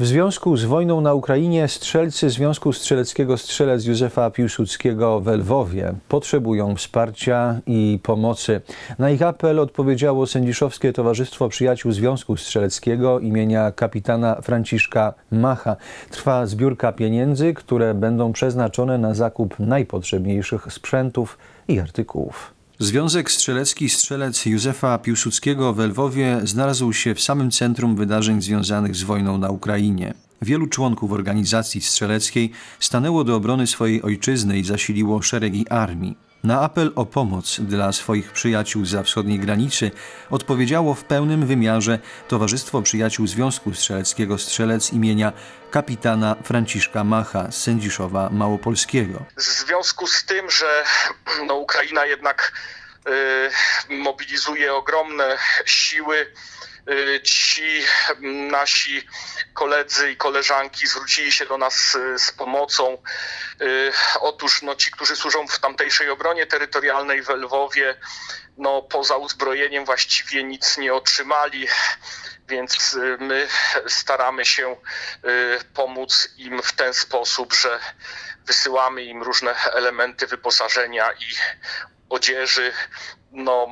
W związku z wojną na Ukrainie strzelcy Związku Strzeleckiego Strzelec Józefa Piłsudskiego w Lwowie potrzebują wsparcia i pomocy. Na ich apel odpowiedziało Sędziszowskie Towarzystwo Przyjaciół Związku Strzeleckiego imienia kapitana Franciszka Macha. Trwa zbiórka pieniędzy, które będą przeznaczone na zakup najpotrzebniejszych sprzętów i artykułów. Związek Strzelecki Strzelec Józefa Piłsudskiego w Lwowie znalazł się w samym centrum wydarzeń związanych z wojną na Ukrainie. Wielu członków organizacji strzeleckiej stanęło do obrony swojej ojczyzny i zasiliło szeregi armii. Na apel o pomoc dla swoich przyjaciół za wschodniej granicy odpowiedziało w pełnym wymiarze Towarzystwo Przyjaciół Związku Strzeleckiego Strzelec imienia kapitana Franciszka Macha z Sędziszowa Małopolskiego. w związku z tym, że no, Ukraina jednak y, mobilizuje ogromne siły, ci nasi koledzy i koleżanki zwrócili się do nas y, z pomocą. Y, Otóż no, ci, którzy służą w tamtejszej obronie terytorialnej w Lwowie, no, poza uzbrojeniem właściwie nic nie otrzymali, więc y, my staramy się y, pomóc im w ten sposób, że wysyłamy im różne elementy wyposażenia i odzieży, no,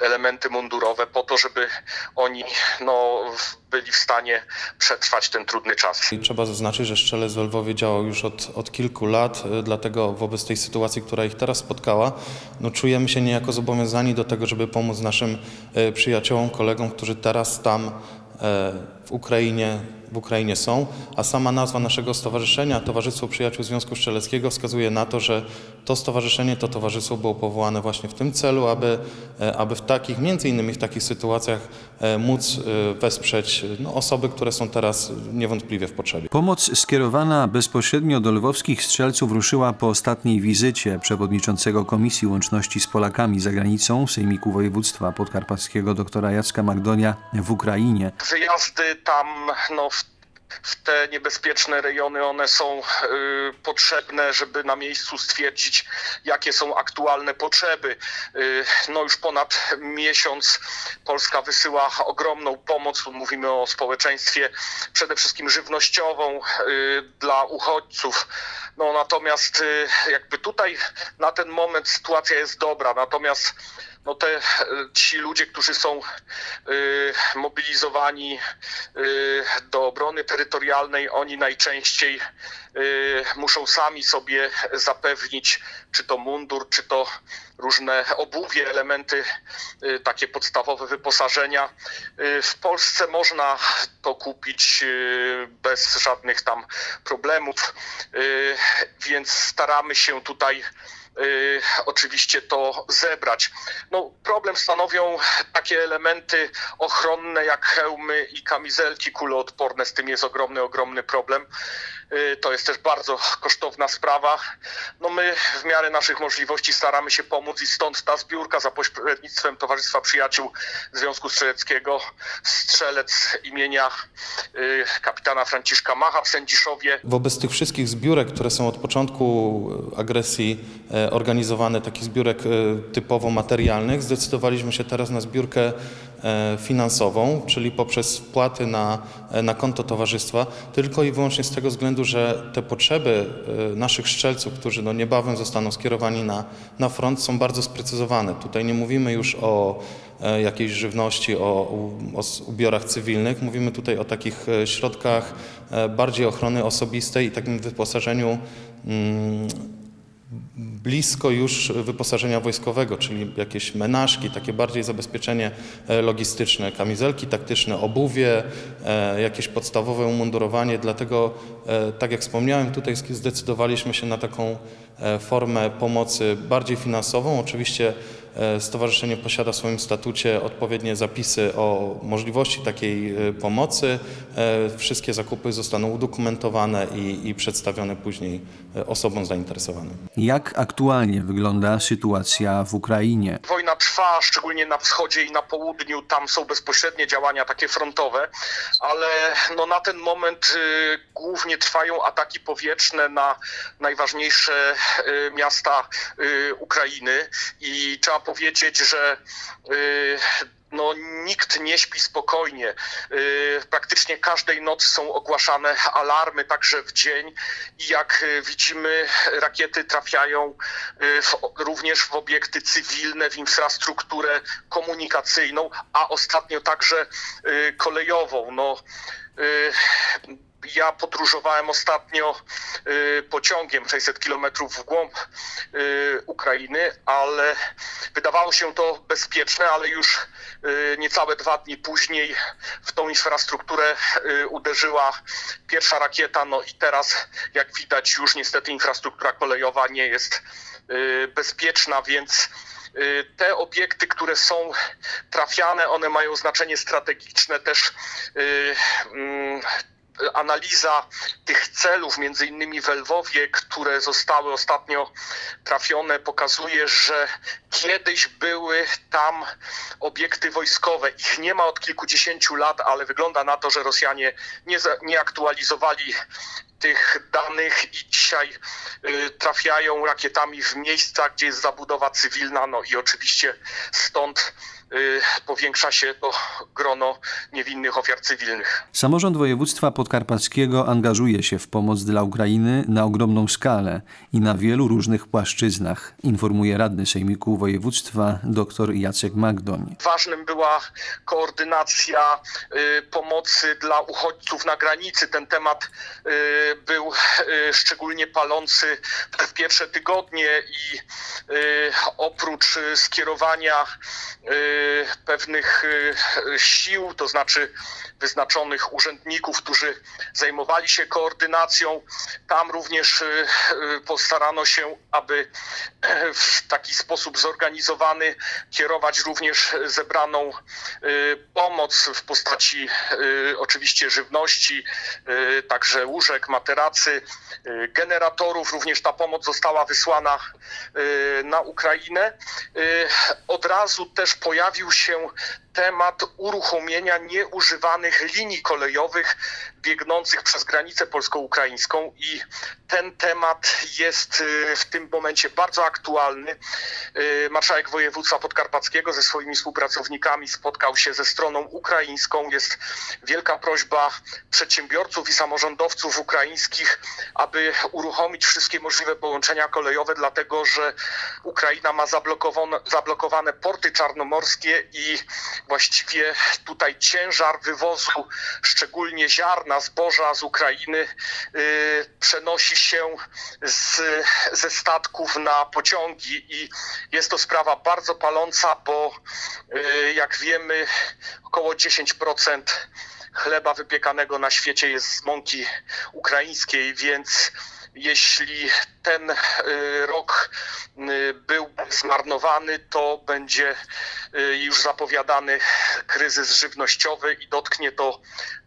elementy mundurowe po to, żeby oni no, byli w stanie przetrwać ten trudny czas. I trzeba zaznaczyć, że Strzelec w Lwowie działał już od, od kilku lat, y, dlatego wobec tej sytuacji, która ich teraz spotkała, no czujemy się niejako zobowiązani do tego, żeby pomóc naszym y, przyjaciołom, kolegom, którzy teraz tam y, w Ukrainie, w Ukrainie są, a sama nazwa naszego stowarzyszenia, Towarzystwo Przyjaciół Związku Strzeleckiego, wskazuje na to, że to stowarzyszenie, to towarzystwo było powołane właśnie w tym celu, aby, y, aby w takich, między innymi w takich sytuacjach y, móc y, wesprzeć no, osoby, które są teraz niewątpliwie w potrzebie. Pomoc skierowana bezpośrednio do lwowskich strzelców ruszyła po ostatniej wizycie przewodniczącego Komisji Łączności z Polakami za granicą Sejmiku Województwa Podkarpackiego doktora Jacka Magdonia w Ukrainie. Wyjazdy tam no, w, w te niebezpieczne rejony, one są y, potrzebne, żeby na miejscu stwierdzić, jakie są aktualne potrzeby. Y, no już ponad miesiąc Polska wysyła ogromną pomoc, mówimy o społeczeństwie przede wszystkim żywnościową y, dla uchodźców. No natomiast y, jakby tutaj na ten moment sytuacja jest dobra, natomiast no te, ci ludzie, którzy są y, mobilizowani y, do obrony terytorialnej, oni najczęściej y, muszą sami sobie zapewnić, czy to mundur, czy to różne obuwie, elementy y, takie podstawowe wyposażenia. Y, W Polsce można to kupić y, bez żadnych tam problemów, więc staramy się tutaj y, oczywiście to zebrać. No, problem stanowią takie elementy ochronne jak hełmy i kamizelki kuloodporne. Z tym jest ogromny, ogromny problem. Y, To jest też bardzo kosztowna sprawa. No my w miarę naszych możliwości staramy się pomóc i stąd ta zbiórka za pośrednictwem Towarzystwa Przyjaciół Związku Strzeleckiego Strzelec imienia y, kapitana Franciszka Macha w Sędziszowie. Wobec tych wszystkich zbiórek, które są od początku agresji organizowane, takich zbiórek e, typowo materialnych, zdecydowaliśmy się teraz na zbiórkę e, finansową, czyli poprzez wpłaty na, e, na konto towarzystwa, tylko i wyłącznie z tego względu, że te potrzeby e, naszych strzelców, którzy no niebawem zostaną skierowani na, na front, są bardzo sprecyzowane. Tutaj nie mówimy już o e, jakiejś żywności, o, o ubiorach cywilnych. Mówimy tutaj o takich e, środkach e, bardziej ochrony osobistej i takim wyposażeniu mm, blisko już wyposażenia wojskowego, czyli jakieś menażki, takie bardziej zabezpieczenie e, logistyczne, kamizelki taktyczne, obuwie, e, jakieś podstawowe umundurowanie. Dlatego, e, tak jak wspomniałem, tutaj zdecydowaliśmy się na taką formę pomocy bardziej finansową. Oczywiście Stowarzyszenie posiada w swoim statucie odpowiednie zapisy o możliwości takiej e, pomocy. E, Wszystkie zakupy zostaną udokumentowane i, i przedstawione później e, osobom zainteresowanym. Jak aktualnie wygląda sytuacja w Ukrainie? Wojna trwa, szczególnie na wschodzie i na południu, tam są bezpośrednie działania takie frontowe, ale no na ten moment y, głównie trwają ataki powietrzne na najważniejsze y, miasta y, Ukrainy i trzeba powiedzieć, że y, no, nikt nie śpi spokojnie. Y, Praktycznie każdej nocy są ogłaszane alarmy, także w dzień. I jak y, widzimy, rakiety trafiają w, również w obiekty cywilne, w infrastrukturę komunikacyjną, a ostatnio także kolejową. No, ja podróżowałem ostatnio y, pociągiem 600 km w głąb y, Ukrainy, ale wydawało się to bezpieczne, ale już y, niecałe dwa dni później w tą infrastrukturę uderzyła pierwsza rakieta, no i teraz jak widać już niestety infrastruktura kolejowa nie jest bezpieczna, więc te obiekty, które są trafiane, one mają znaczenie strategiczne też mm, analiza tych celów, między innymi w Lwowie, które zostały ostatnio trafione, pokazuje, że kiedyś były tam obiekty wojskowe. Ich nie ma od kilkudziesięciu lat, ale wygląda na to, że Rosjanie nie, nie aktualizowali tych danych i dzisiaj y, trafiają rakietami w miejsca, gdzie jest zabudowa cywilna, no i oczywiście stąd powiększa się to grono niewinnych ofiar cywilnych. Samorząd województwa podkarpackiego angażuje się w pomoc dla Ukrainy na ogromną skalę i na wielu różnych płaszczyznach, informuje radny Sejmiku Województwa dr Jacek Magdoń. Ważnym była koordynacja y, pomocy dla uchodźców na granicy. Ten temat y, był y, szczególnie palący w pierwsze tygodnie i y, oprócz y, skierowania y, pewnych y, sił, to znaczy wyznaczonych urzędników, którzy zajmowali się koordynacją, tam również y, y, postarano się, aby e, w taki sposób zorganizowany kierować również zebraną y, pomoc w postaci y, oczywiście żywności, y, także łóżek, materacy, y, generatorów. Również ta pomoc została wysłana y, na Ukrainę. Y, Od razu też pojawił się temat uruchomienia nieużywanych linii kolejowych biegnących przez granicę polsko-ukraińską i ten temat jest y, w tym momencie bardzo aktualny. Y, Marszałek województwa podkarpackiego ze swoimi współpracownikami spotkał się ze stroną ukraińską. Jest wielka prośba przedsiębiorców i samorządowców ukraińskich, aby uruchomić wszystkie możliwe połączenia kolejowe, dlatego że Ukraina ma zablokowane porty czarnomorskie i właściwie tutaj ciężar wywozu, szczególnie ziarna, zboża z Ukrainy, y, przenosi się z, ze statków na pociągi i jest to sprawa bardzo paląca, bo y, jak wiemy, około 10% chleba wypiekanego na świecie jest z mąki ukraińskiej, więc jeśli ten y, rok y, był zmarnowany, to będzie już zapowiadany kryzys żywnościowy i dotknie to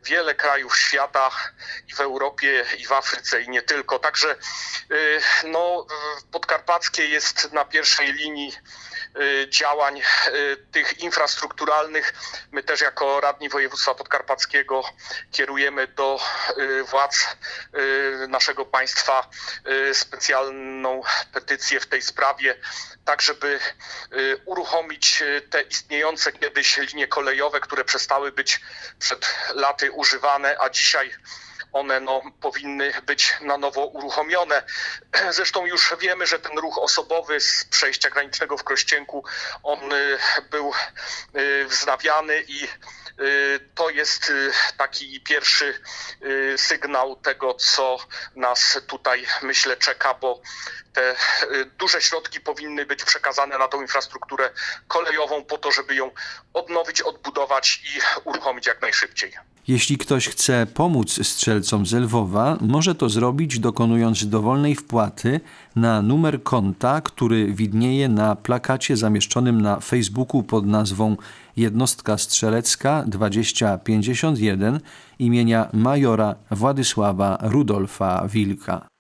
wiele krajów świata i w Europie, i w Afryce, i nie tylko. Także y, no, y, Podkarpackie jest na pierwszej linii y, działań y, tych infrastrukturalnych. My też jako radni województwa podkarpackiego kierujemy do y, władz y, naszego państwa y, specjalną petycję w tej sprawie, tak żeby y, uruchomić y, te istniejące kiedyś linie kolejowe, które przestały być przed laty używane, a dzisiaj one no, powinny być na nowo uruchomione. Zresztą już wiemy, że ten ruch osobowy z przejścia granicznego w Krościenku, on y, był y, wznawiany i y, to jest taki pierwszy sygnał tego, co nas tutaj, myślę, czeka, bo te y, duże środki powinny być przekazane na tą infrastrukturę kolejową po to, żeby ją odnowić, odbudować i uruchomić jak najszybciej. Jeśli ktoś chce pomóc strzelcom z Lwowa, może to zrobić dokonując dowolnej wpłaty na numer konta, który widnieje na plakacie zamieszczonym na Facebooku pod nazwą Jednostka Strzelecka 2051 imienia majora Władysława Rudolfa Wilka.